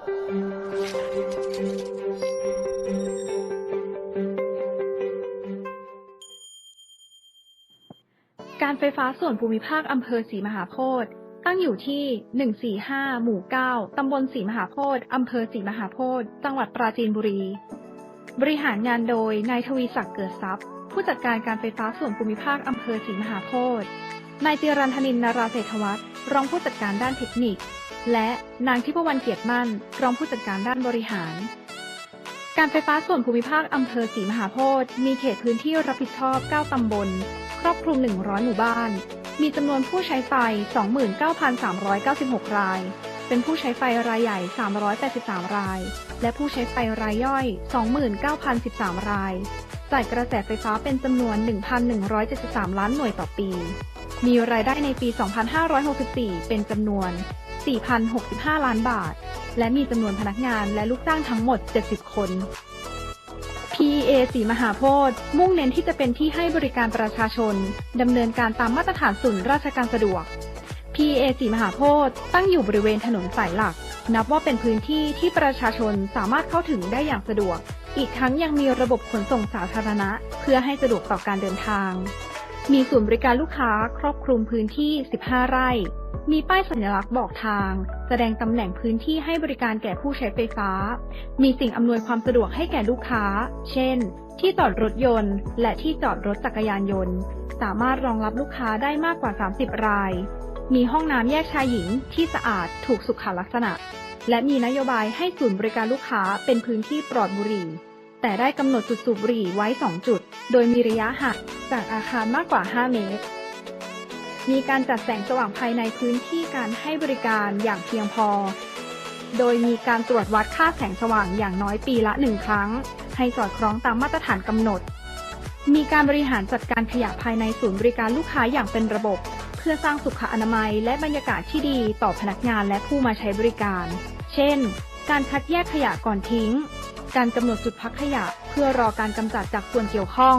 การไฟฟ้าส่วนภูมิภาคอำเภอศรีมหาโพธิ์ตั้งอยู่ที่ 145 หมู่ 9 ตำบลศรีมหาโพธิ์อำเภอศรีมหาโพธิ์จังหวัดปราจีนบุรี บริหารงานโดยนายทวีศักดิ์เกิดทรัพย์ ผู้จัดการการไฟฟ้าส่วนภูมิภาคอำเภอศรีมหาโพธิ์ นายจิรันธนินนาราเศรษฐวัฒน์รองผู้จัดการด้านเทคนิค และนางทิพวรรณเกียรติมั่น รองผู้จัดการด้านบริหาร การไฟฟ้าส่วนภูมิภาคอำเภอศรีมหาโพธิ์มีเขตพื้นที่รับผิดชอบ 9 ตำบล ครอบคลุม 100 หมู่บ้าน มีจำนวนผู้ใช้ไฟ 29,396 ราย เป็นผู้ใช้ไฟรายใหญ่ 383 ราย และผู้ใช้ไฟรายย่อย 29,013 รายจ่ายกระแสไฟฟ้าเป็นจำนวน 1,173 ล้านหน่วยต่อปี มีรายได้ในปี 2564 เป็นจำนวน 4,065 ล้านบาท และมีจำนวนพนักงานและลูกจ้างทั้งหมด 70 คน PEA สีมหาโพธิ์มุ่งเน้นที่จะเป็นที่ให้บริการประชาชน ดำเนินการตามมาตรฐานศูนย์ราชการสะดวก PEA สีมหาโพธิ์ตั้งอยู่บริเวณถนนสายหลัก นับว่าเป็นพื้นที่ที่ประชาชนสามารถเข้าถึงได้อย่างสะดวก อีกทั้งยังมีระบบขนส่งสาธารณะ เพื่อให้สะดวกต่อการเดินทาง มีศูนย์บริการลูกค้าครอบคลุมพื้นที่ 15 ไร่ มีป้ายสัญลักษณ์บอกทาง แสดงตำแหน่งพื้นที่ให้บริการแก่ผู้ใช้ไฟฟ้า มีสิ่งอำนวยความสะดวกให้แก่ลูกค้า เช่น ที่จอดรถยนต์ และที่จอดรถจักรยานยนต์ สามารถรองรับลูกค้าได้มากกว่า 30 ราย มีห้องน้ำแยกชายหญิงที่สะอาดถูกสุขลักษณะ และมีนโยบายให้ศูนย์บริการลูกค้าเป็นพื้นที่ปลอดบุหรี่ แต่ได้กำหนดจุดสูบบุหรี่ไว้ 2 จุด โดยมีระยะห่าง จากอาคารมากกว่า 5 เมตร มีการจัดแสงสว่างภายในพื้นที่การให้บริการอย่างเพียงพอ โดยมีการตรวจวัดค่าแสงสว่างอย่างน้อยปีละหนึ่งครั้ง ให้สอดคล้องตามมาตรฐานกำหนด มีการบริหารจัดการขยะภายในศูนย์บริการลูกค้าอย่างเป็นระบบ เพื่อสร้างสุขอนามัยและบรรยากาศที่ดีต่อพนักงานและผู้มาใช้บริการ เช่น การคัดแยกขยะก่อนทิ้ง การกำหนดจุดพักขยะ เพื่อรอการกำจัดจากส่วนเกี่ยวข้อง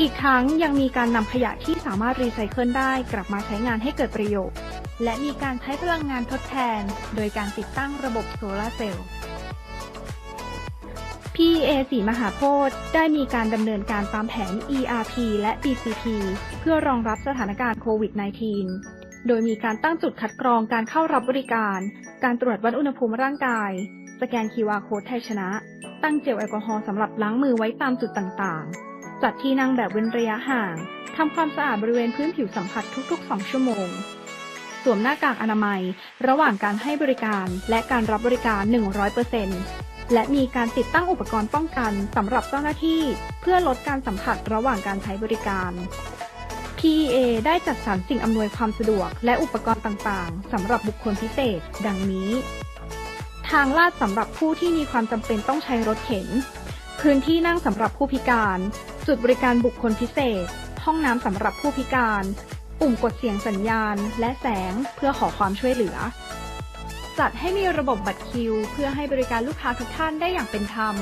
อีกทั้งยังมีการนำขยะที่สามารถรีไซเคิลได้กลับมาใช้งานให้เกิดประโยชน์ และมีการใช้พลังงานทดแทน โดยการติดตั้งระบบโซลาร์เซลล์ PEA สีมหาโพธิ์ได้มีการดำเนินการตามแผน ERP และ BCP เพื่อรองรับสถานการณ์โควิด -19 โดยมีการตั้งจุดคัดกรองการเข้ารับบริการ การตรวจวัดอุณหภูมิร่างกาย สแกน QR Code ไทยชนะ ตั้งเจลแอลกอฮอล์สำหรับล้างมือไว้ตามจุดต่างๆ จัดที่นั่งแบบเว้นระยะห่างทำความสะอาดบริเวณพื้นผิวสัมผัสทุก ๆ 2 ชั่วโมง สวมหน้ากากอนามัย ระหว่างการให้บริการและการรับบริการ 100%และมีการติดตั้งอุปกรณ์ป้องกันสำหรับเจ้าหน้าที่ เพื่อลดการสัมผัสระหว่างการใช้บริการ PEA ได้จัดสรรสิ่งอำนวยความสะดวกและอุปกรณ์ต่างๆสำหรับบุคคลพิเศษ ดังนี้ ทางลาดสำหรับผู้ที่มีความจำเป็นต้องใช้รถเข็น พื้นที่นั่งสำหรับผู้พิการ จุดบริการบุคคลพิเศษ ห้องน้ำสำหรับผู้พิการ ปุ่มกดเสียงสัญญาณ และแสงเพื่อขอความช่วยเหลือ จัดให้มีระบบบัตรคิว เพื่อให้บริการลูกค้าทุกท่านได้อย่างเป็นธรรม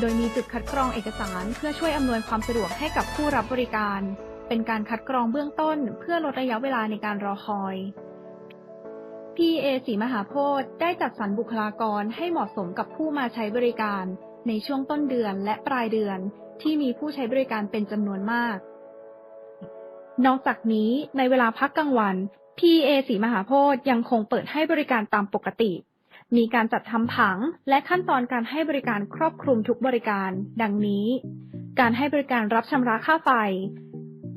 โดยมีจุดคัดกรองเอกสาร เพื่อช่วยอำนวยความสะดวกให้กับผู้รับบริการ เป็นการคัดกรองเบื้องต้น เพื่อลดระยะเวลาในการรอคอย PA สีมหาโพธิ์ได้จัดสรรบุคลากรให้เหมาะสมกับผู้มาใช้บริการ ในช่วงต้นเดือนและปลายเดือน ที่มีผู้ใช้บริการเป็นจำนวนมาก นอกจากนี้ในเวลาพักกลางวัน PA สีมหาโพธิ์ยังคงเปิดให้บริการตามปกติ มีการจัดทำผังและขั้นตอนการให้บริการครอบคลุมทุกบริการ ดังนี้ การให้บริการรับชำระค่าไฟ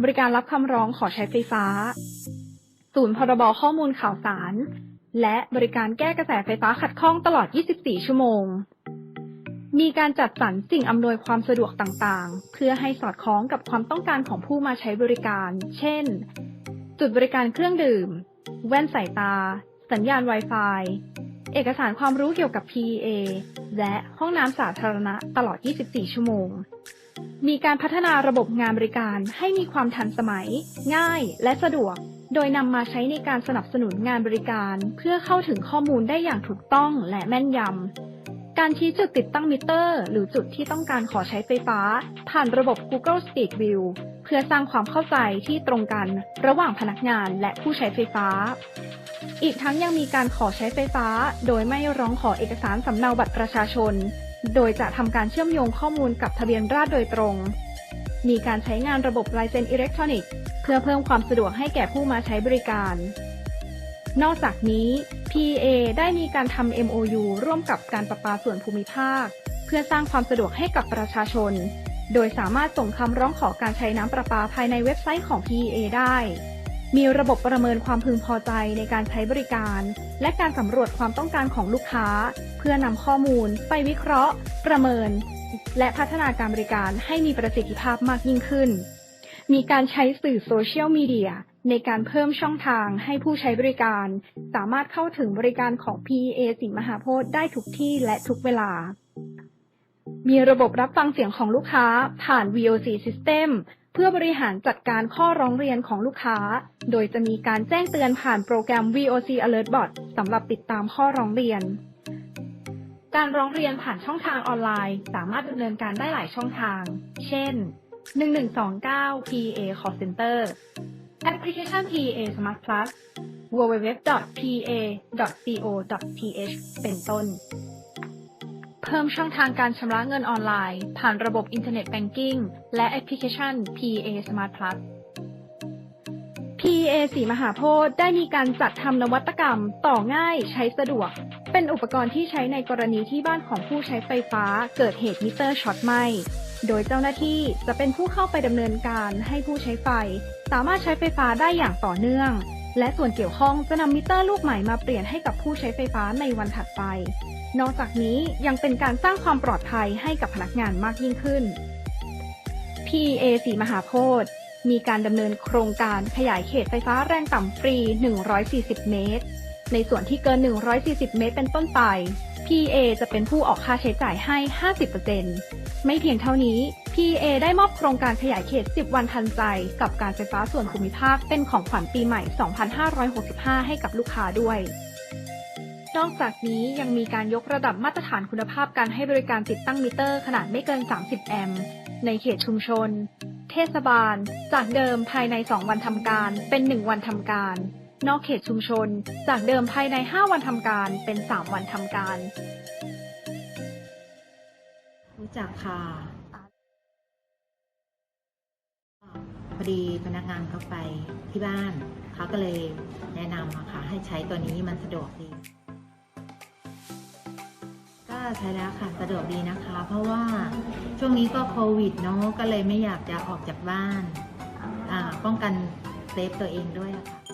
บริการรับคำร้องขอใช้ไฟฟ้า ศูนย์พรบข้อมูลข่าวสาร และบริการแก้กระแสไฟฟ้าขัดข้องตลอด 24 ชั่วโมง มีการจัดสรรสิ่งอำนวยความสะดวกต่างๆ เพื่อให้สอดคล้องกับความต้องการของผู้มาใช้บริการ เช่น จุดบริการเครื่องดื่ม แว่นสายตา สัญญาณ Wi-Fi เอกสารความรู้เกี่ยวกับ PEA และห้องน้ำสาธารณะตลอด 24 ชั่วโมง มีการพัฒนาระบบงานบริการให้มีความทันสมัย ง่ายและสะดวก โดยนำมาใช้ในการสนับสนุนงานบริการ เพื่อเข้าถึงข้อมูลได้อย่างถูกต้องและแม่นยำ การชี้จุดติดตั้งมิเตอร์ หรือจุดที่ต้องการขอใช้ไฟฟ้า ผ่านระบบ Google Street View เพื่อสร้างความเข้าใจที่ตรงกันระหว่างพนักงานและผู้ใช้ไฟฟ้า อีกทั้งยังมีการขอใช้ไฟฟ้า โดยไม่ร้องขอเอกสารสำเนาบัตรประชาชน โดยจะทำการเชื่อมโยงข้อมูลกับทะเบียนราษฎรโดยตรง มีการใช้งานระบบลายเซ็นอิเล็กทรอนิกส์เพื่อเพิ่มความสะดวกให้แก่ผู้มาใช้บริการ นอกจากนี้ PA ได้มีการทำ MOU ร่วมกับการประปาส่วนภูมิภาค เพื่อสร้างความสะดวกให้กับประชาชน โดยสามารถส่งคำร้องขอการใช้น้ำประปาภายในเว็บไซต์ของ PEA ได้ มีระบบประเมินความพึงพอใจในการใช้บริการ และการสำรวจความต้องการของลูกค้า เพื่อนำข้อมูล ไปวิเคราะห์ ประเมิน และพัฒนาการบริการให้มีประสิทธิภาพมากยิ่งขึ้น มีการใช้สื่อโซเชียลมีเดีย ในการเพิ่มช่องทางให้ผู้ใช้บริการ สามารถเข้าถึงบริการของ PEA สินมหาโพธิ์ได้ทุกที่และทุกเวลา มีระบบรับฟังเสียงของลูกค้าผ่าน VOC System เพื่อบริหารจัดการข้อร้องเรียนของลูกค้า โดยจะมีการแจ้งเตือนผ่านโปรแกรม VOC Alert Bot สำหรับติดตามข้อร้องเรียน การร้องเรียนผ่านช่องทางออนไลน์ สามารถดำเนินการได้หลายช่องทาง เช่น 1129 PA Call Center แอปพลิเคชัน PA Smart Plus www.pa.co.th เป็นต้น เพิ่มช่องทางการชำระเงินออนไลน์ ผ่านระบบอินเทอร์เน็ตแบงกิ้งและแอปพลิเคชัน PA Smart Plus PA สีมหาโพธิ์ได้มีการจัดทำนวัตกรรม ต่อง่ายใช้สะดวก เป็นอุปกรณ์ที่ใช้ในกรณีที่บ้านของผู้ใช้ไฟฟ้า เกิดเหตุมิเตอร์ช็อตไหม้ โดยเจ้าหน้าที่จะเป็นผู้เข้าไปดำเนินการให้ผู้ใช้ไฟ สามารถใช้ไฟฟ้าได้อย่างต่อเนื่อง และส่วนเกี่ยวข้องจะนำมิเตอร์ลูกใหม่มาเปลี่ยนให้กับผู้ใช้ไฟฟ้าในวันถัดไป นอกจากนี้ยังเป็นการสร้างความปลอดภัยให้กับพนักงานมากยิ่งขึ้น PEA สีมหาโพธิ์มีการดำเนินโครงการขยายเขตไฟฟ้าแรงต่ำฟรี 140 เมตร ในส่วนที่เกิน 140 เมตรเป็นต้นไป PEA จะเป็นผู้ออกค่าใช้จ่ายให้ 50% ไม่เพียงเท่านี้ PA ได้มอบโครงการขยายเขต 10 วันทันใจ กับการไฟฟ้าส่วนภูมิภาคเป็นของขวัญปีใหม่ 2565 ให้กับลูกค้าด้วย นอกจากนี้ยังมีการยกระดับมาตรฐานคุณภาพการให้บริการติดตั้งมิเตอร์ขนาดไม่เกิน 30 แอมป์ในเขตชุมชน เทศบาล จากเดิมภายใน 2 วันทำการ เป็น 1 วันทำการ นอกเขตชุมชน จากเดิมภายใน 5 วันทำการ เป็น 3 วันทำการ รู้จักค่ะพอดีพนักงานเขาไปที่บ้านเขาก็เลยแนะนำอะค่ะ ให้ใช้ตัวนี้มันสะดวกดี ก็ใช้แล้วค่ะสะดวกดีนะคะ เพราะว่าช่วงนี้ก็โควิดเนาะก็เลยไม่อยากจะออกจากบ้านป้องกันเซฟตัวเองด้วยค่ะ